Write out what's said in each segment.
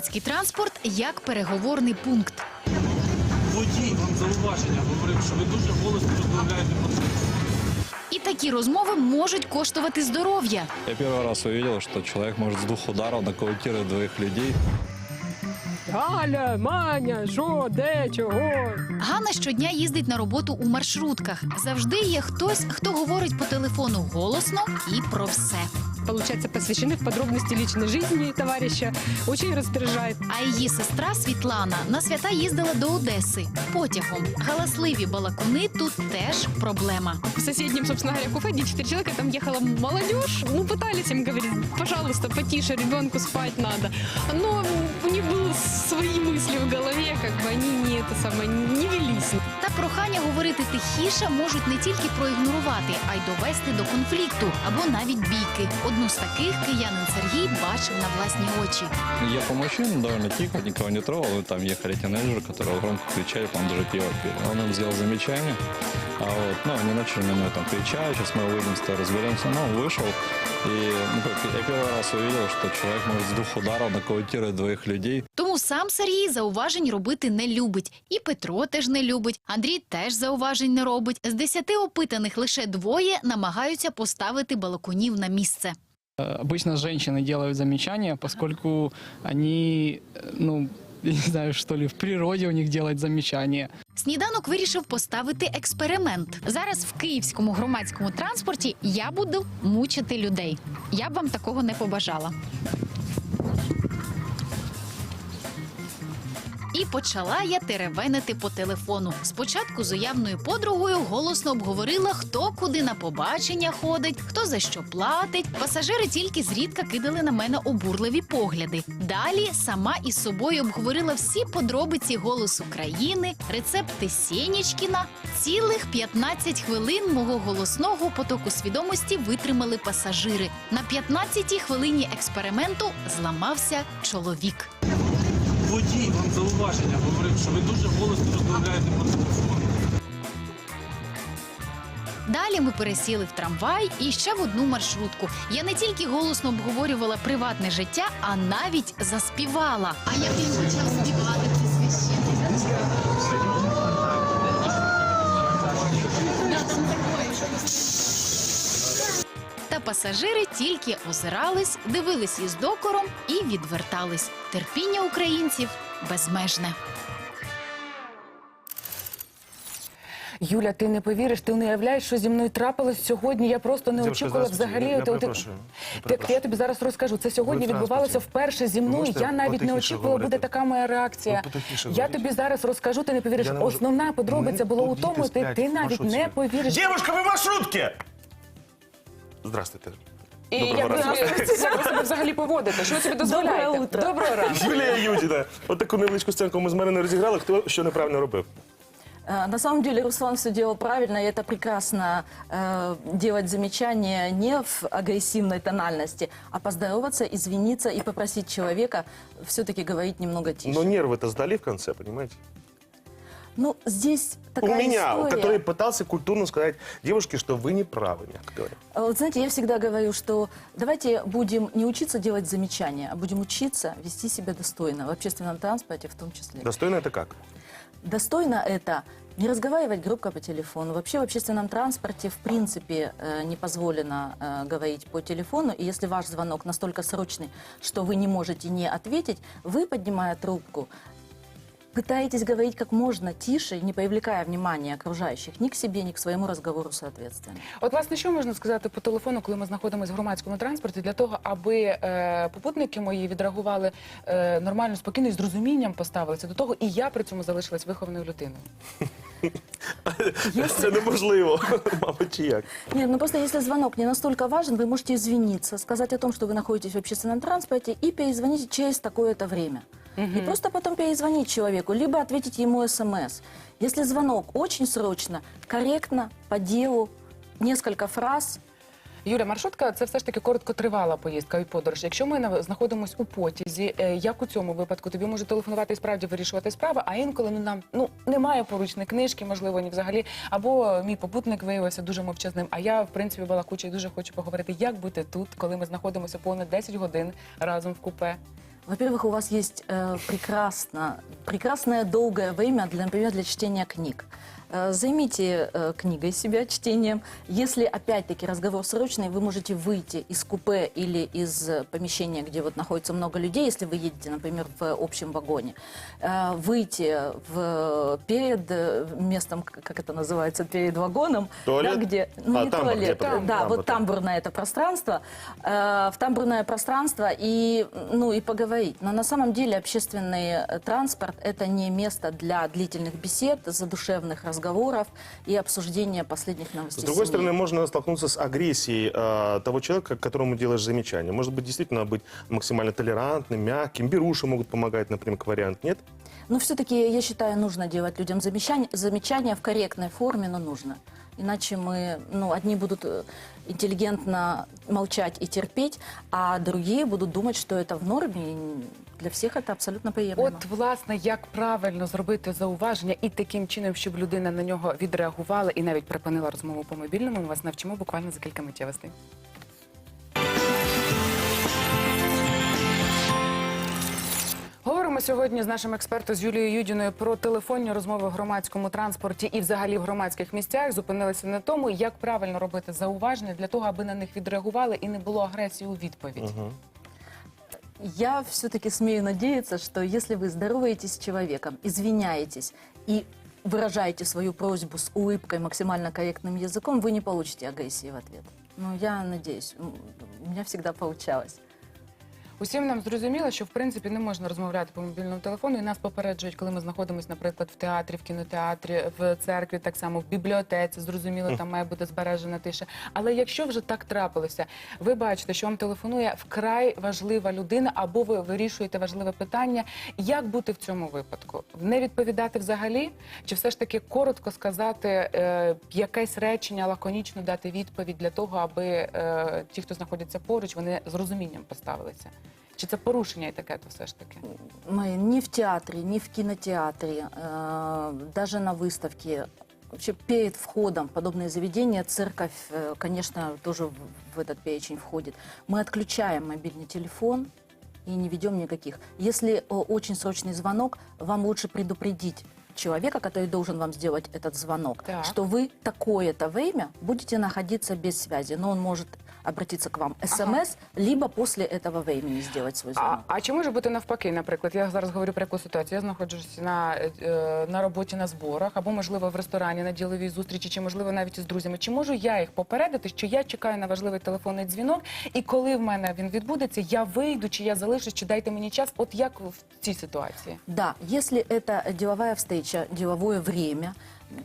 Громадський транспорт як переговорний пункт. Водій вам зауваження говорив, що ви дуже голосно розмовляєте про це. І такі розмови можуть коштувати здоров'я. Я первый раз увидел, что человек может с двух ударов нокаутировать двоих людей. Галя, Маня, що, де, чого? Ганна щодня їздить на роботу у маршрутках. Завжди є хтось, хто говорить по телефону голосно і про все Получается, посвящены в подробности личной жизни товарища. Очень раздражает. А її сестра Світлана на свята їздила до Одеси потягом. Галасливі балакуни тут теж проблема. В соседнем, собственно говоря, кафе, где четыре человека, там ехала молодежь. Ну, пытались им говорить, пожалуйста, потише, ребенку спать надо. Но у них были свои мысли в голове, как бы они не это самое, не велись. Та прохання говорити тихіше можуть не тільки проігнорувати, а й довести до конфлікту або навіть бійки. Одну з таких киянин Сергій бачив на власні очі. Я по мужчина довольно тихо, никого не трогал. Там ехали тинейджеры, которые громко кричали, по-моему, даже пиво пили. Он им сделал. А вот, ну, они начали на него там кричать, сейчас мы выйдем, с тобой разберемся. Ну, он вышел. И ну, как, я первый раз увидел, что человек может с двух ударов нокаутировать двоих людей. Тому сам Сергій зауважень робити не любить. І Петро теж не любить. Андрій теж зауважень не робить. З десяти опитаних лише двоє намагаються поставити балакунів на місце. Э, Обычно женщины делают замечания, поскольку они, э, ну, я не знаю, что ли, в природе у них делать замечания. Сніданок вирішив поставити експеримент. Зараз в київському громадському транспорті я буду мучити людей. Я б вам такого не побажала. І почала я теревенити по телефону. Спочатку з уявною подругою голосно обговорила, хто куди на побачення ходить, хто за що платить. Пасажири тільки зрідка кидали на мене обурливі погляди. Далі сама із собою обговорила всі подробиці голосу країни, рецепти Сєнічкіна. Цілих 15 хвилин мого голосного потоку свідомості витримали пасажири. На 15-й хвилині експерименту зламався чоловік. Водій вам зауваження говорив, що ви дуже голосно розмовляєте по телефону. Далі ми пересіли в трамвай і ще в одну маршрутку. Я не тільки голосно обговорювала приватне життя, а навіть заспівала. А як він почав співати пасажири тільки озирались, дивились із докором і відвертались. Терпіння українців безмежне. Юля, ти не повіриш, ти не уявляєш, що зі мною трапилось сьогодні. Я просто не Дівчинка, очікувала взагалі. Я- я от- перепрошую. Я Так, я тобі зараз розкажу. Це сьогодні Ви відбувалося вперше зі мною. можете Я навіть не очікувала, говорити? буде така моя реакція. Я тобі зараз розкажу, ти не повіриш. Не можу- Основна подробиця була у тому, ти, ти навіть не повіриш. Девушка, вы в маршрутке! Здравствуйте. І Доброго як ви ранку. як ви себе взагалі поводите? Що ви собі дозволяєте? Доброго ранку. Юлія Юдіна. От таку невеличку сценку ми з Мариною розіграли. Хто що неправильно робив? Э, На самом деле Руслан все делал правильно, и это прекрасно э, делать замечания не в агрессивной тональности, а поздороваться, извиниться и попросить человека все-таки говорить немного тише. Но нервы-то сдали в конце, понимаете? Ну, здесь У такая меня, история. который пытался культурно сказать девушке, что вы не правы, мягко говоря. А Вот знаете, я всегда говорю, что давайте будем не учиться делать замечания, а будем учиться вести себя достойно в общественном транспорте в том числе. Достойно это как? Достойно это не разговаривать громко по телефону. Вообще в общественном транспорте в принципе э, не позволено э, говорить по телефону. И если ваш звонок настолько срочный, что вы не можете не ответить, вы, поднимая трубку, пытаетесь говорить как можно тише, не привлекая внимания окружающих ни к себе, ни к своему разговору соответственно. От, власне, що можна сказати по телефону, коли ми знаходимося в громадському транспорті, для того, аби е, попутники мої відреагували е, нормально, спокійно і з розумінням поставилися до того, і я при цьому залишилась вихованою людиною. Це неможливо, мабуть, чи як. Нет, ну просто если звонок не настолько важен, вы можете извиниться, сказать о том, что вы находитесь в общественном транспорте и перезвонить через такое-то время. И просто потом перезвонить человеку, либо ответить ему смс. Если звонок очень срочно, корректно, по делу, несколько фраз, Юля, маршрутка це все ж таки короткотривала поїздка і подорож. Якщо ми на- знаходимося у потязі, е, як у цьому випадку, тобі може телефонувати і справді вирішувати справи, а інколи ну нам ну немає поручної книжки, можливо, ні взагалі. Або мій попутник виявився дуже мовчазним. А я, в принципі, балакуча і дуже хочу поговорити, як бути тут, коли ми знаходимося понад 10 годин разом в купе. Во-первых, у вас есть э, прекрасно, прекрасное долгое время, для, например, для чтения книг. Э, Займите э, книгой себя, чтением. Если, опять-таки, разговор срочный, вы можете выйти из купе или из э, помещения, где вот находится много людей, если вы едете, например, в общем вагоне, выйти в, перед местом, как это называется, перед вагоном, Туалет? да, где, ну, А, не тамбур, туалет, где там- да, тамбур, вот там. тамбурное это пространство, в тамбурное пространство и, ну, и поговорить. Но на самом деле общественный транспорт – это не место для длительных бесед, задушевных разговоров и обсуждения последних С новостей. другой семьи. стороны, можно столкнуться с агрессией э, того человека, которому делаешь замечание. Может быть, действительно быть максимально толерантным, мягким. Беруши могут помогать, например, вариант. Нет? Но все-таки, я считаю, нужно делать людям замечания, замечания в корректной форме, но нужно. Иначе мы, ну, одни будут э, интеллигентно молчать и терпеть, а другие будут думать, что это в норме. Для всех это абсолютно приемлемо. От, власне, як правильно зробити зауваження і таким чином, щоб людина на нього відреагувала і навіть припинила розмову по мобільному, ми вас навчимо буквально за кілька миттєвостей. Говоримо сьогодні з нашим експертом з Юлією Юдіною про телефонні розмови в громадському транспорті і взагалі в громадських місцях. Зупинилися на тому, як правильно робити зауваження для того, аби на них відреагували і не було агресії у відповідь. Я все-таки смею надеяться, что если вы здороваетесь с человеком, извиняетесь и выражаете свою просьбу с улыбкой, максимально корректным языком, вы не получите агрессии в ответ. Ну, я надеюсь, М, у меня всегда получалось. Усім нам зрозуміло, що в принципі не можна розмовляти по мобільному телефону, і нас попереджують, коли ми знаходимося, наприклад, в театрі, в кінотеатрі, в церкві, так само в бібліотеці. Зрозуміло, там має бути збережена тиша. Але якщо вже так трапилося, ви бачите, що вам телефонує вкрай важлива людина, або ви вирішуєте важливе питання, як бути в цьому випадку? Не відповідати взагалі, чи все ж таки коротко сказати е, якесь речення, лаконічно дати відповідь для того, аби е, ті, хто знаходяться поруч, вони з розумінням поставилися? Чи це порушення етикету все ж таки? Мы ни в театре, ни в кинотеатре, даже на выставке, вообще перед входом в подобные заведения, церковь, конечно, тоже в, в этот перечень входит. Мы отключаем мобильный телефон и не ведем никаких. Если э, очень срочный звонок, вам лучше предупредить человека, который должен вам сделать этот звонок, Так. что вы такое-то время будете находиться без связи, но он может обратиться к вам смс, либо после этого времени сделать свой звонок. А, а чи може бути навпаки? Наприклад, я зараз говорю про яку ситуацію. Я знаходжусь на, е, на роботі на зборах, або можливо в ресторані на діловій зустрічі, чи можливо навіть із друзями. Чи можу я їх попередити, що я чекаю на важливий телефонний дзвінок, і коли в мене він відбудеться, я вийду, чи я залишусь, чи дайте мені час? От як в цій ситуації? Да, если это деловая встреча, деловое время,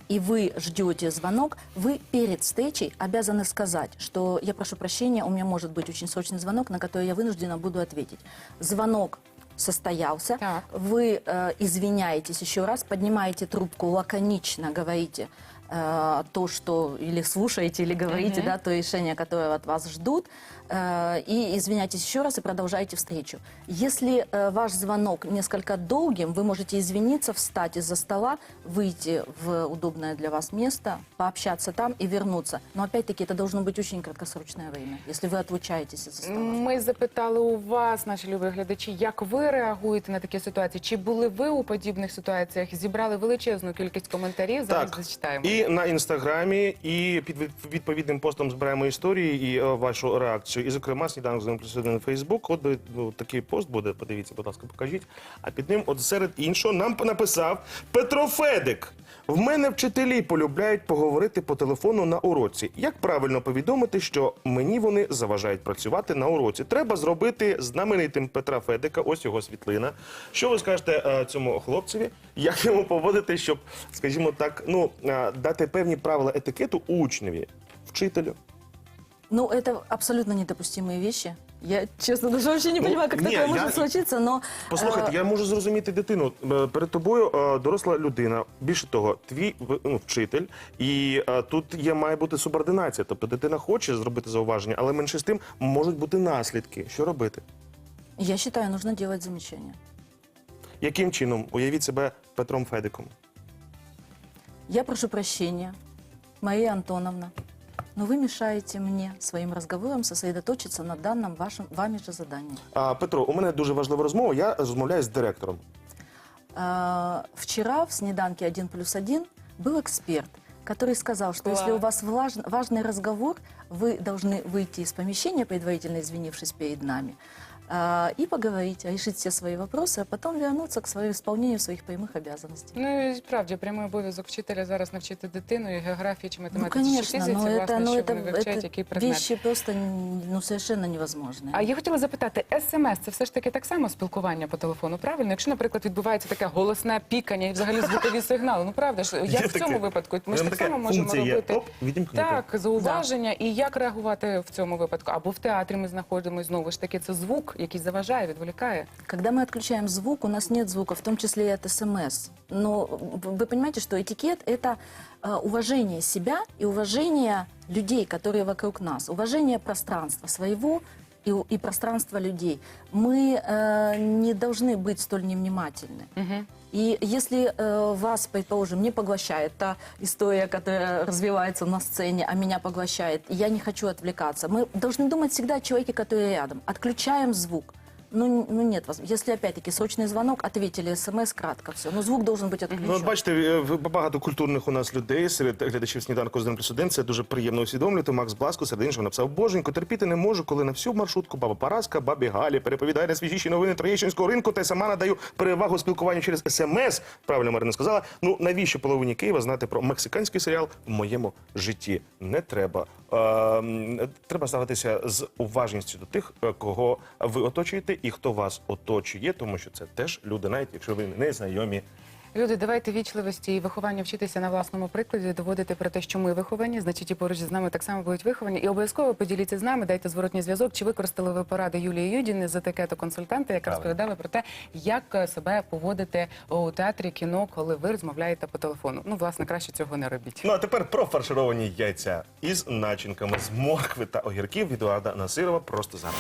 и вы ждете звонок, вы перед встречей обязаны сказать, что я прошу прощения, у меня может быть очень срочный звонок, на который я вынуждена буду ответить. Звонок состоялся, Так. вы э, извиняетесь еще раз, поднимаете трубку, лаконично говорите э, то, что или слушаете, или говорите, Мгм. да, то решение, которое от вас ждут, э, и извиняйтесь еще раз и продолжаете встречу. Если э, ваш звонок несколько долгим, вы можете извиниться, встать из-за стола, выйти в удобное для вас место, пообщаться там и вернуться. Но опять-таки это должно быть очень краткосрочное время, если вы отлучаетесь из-за стола. Ми запитали у вас, наші любі глядачі, як ви реагуєте на такі ситуації? Чи були ви у подібних ситуаціях? Зібрали величезну кількість коментарів. Зараз Так. зачитаємо. І на інстаграмі, і під відповідним постом збираємо історії і е, вашу реакцію. І, зокрема, сніданок з ним плюс один Фейсбук. От ну, такий пост буде. Подивіться, будь ласка, покажіть. А під ним, от серед іншого, нам написав Петро Федик. В мене вчителі полюбляють поговорити по телефону на уроці. Як правильно повідомити, що мені вони заважають працювати на уроці? Треба зробити знаменитим Петра Федика. Ось його світлина. Що ви скажете е, цьому хлопцеві? Як йому поводити, щоб, скажімо так, ну е, дати певні правила етикету учневі, вчителю? Ну, это абсолютно недопустимые вещи. Я, честно, даже вообще не Ну, понимаю, как не, такое я- может случиться, но... Послухайте, э, я можу зрозуміти дитину. Е, Перед тобою е, доросла людина. Більше того, твій в- ну, вчитель, і е, тут є має бути субординація. Тобто дитина хоче зробити зауваження, але менше з тим можуть бути наслідки. Що робити? Я считаю, нужно делать замечания. Яким чином уявіть себе Петром Федиком? Я прошу прощения, Мария Антоновна но вы мешаете мне своим разговором сосредоточиться на данном вашем, вами же задании. А, Петро, у мене дуже важлива розмова. Я розмовляю з директором. А, Вчера в «Снеданке 1 плюс 1» был эксперт, который сказал, что если у вас влаж- важный разговор, вы должны выйти из помещения, предварительно извинившись перед нами, а, и поговорить, решить все свои вопросы, а потом вернуться к своему исполнению своих прямых обязанностей. Ну і справді прямий обов'язок вчителя зараз навчити дитину і географії чи Ну, математиці чи конечно, фізиці, но это, власне, ну, що это, вони вивчають, это який предмет. вещи просто ну, совершенно невозможные. А я хотіла запитати, смс це все ж таки так само спілкування по телефону, правильно? Якщо, наприклад, відбувається таке голосне пікання і взагалі звукові сигнали, ну правда ж, як Є в цьому таке. випадку? Ми ж Прям так така само можемо функція є. робити. Оп, відімкнути. Так, зауваження і як реагувати в цьому випадку? Або в театрі ми знаходимося знову ж таки, це звук, який заважає, відволікає. Когда мы отключаем звук, у нас нет звука, в том числе и от СМС. Но вы понимаете, что этикет – это э, уважение себя и уважение людей, которые вокруг нас, уважение пространства своего и, у- и пространства людей. Мы э, не должны быть столь невнимательны. И если э, вас, предположим, не поглощает та история, которая развивается на сцене, а меня поглощает, и я не хочу отвлекаться, мы должны думать всегда о человеке, который рядом. Отключаем звук. Ну, ну нет, если опять-таки срочный звонок, ответили смс, кратко все. Но звук должен быть отключен. Ну, бачите, е, багато культурних у нас людей серед глядачів сніданку з 1 плюс 1. Це дуже приємно усвідомлювати. Макс Бласко серед іншого написав Боженько, терпіти не можу, коли на всю маршрутку баба Параска, бабі Галі переповідає найсвіжіші новини Троєщинського ринку, та й сама надаю перевагу спілкуванню через смс. Правильно Марина сказала. Ну навіщо половині Києва знати про мексиканський серіал в моєму житті? Не треба. Е, м, треба ставитися з уважністю до тих, е, кого ви оточуєте і хто вас оточує, тому що це теж люди, навіть якщо ви не знайомі. Люди, давайте вічливості і виховання вчитися на власному прикладі, доводити про те, що ми виховані, значить і поруч з нами так само будуть виховані. І обов'язково поділіться з нами, дайте зворотній зв'язок. Чи використали ви поради Юлії Юдіни з етикету консультанта, яка розповідала про те, як е, себе поводити у театрі, кіно, коли ви розмовляєте по телефону. Ну, власне, краще цього не робіть. Ну а тепер про фаршировані яйця із начинками з моркви та огірків від Eduarda Насирова просто зараз.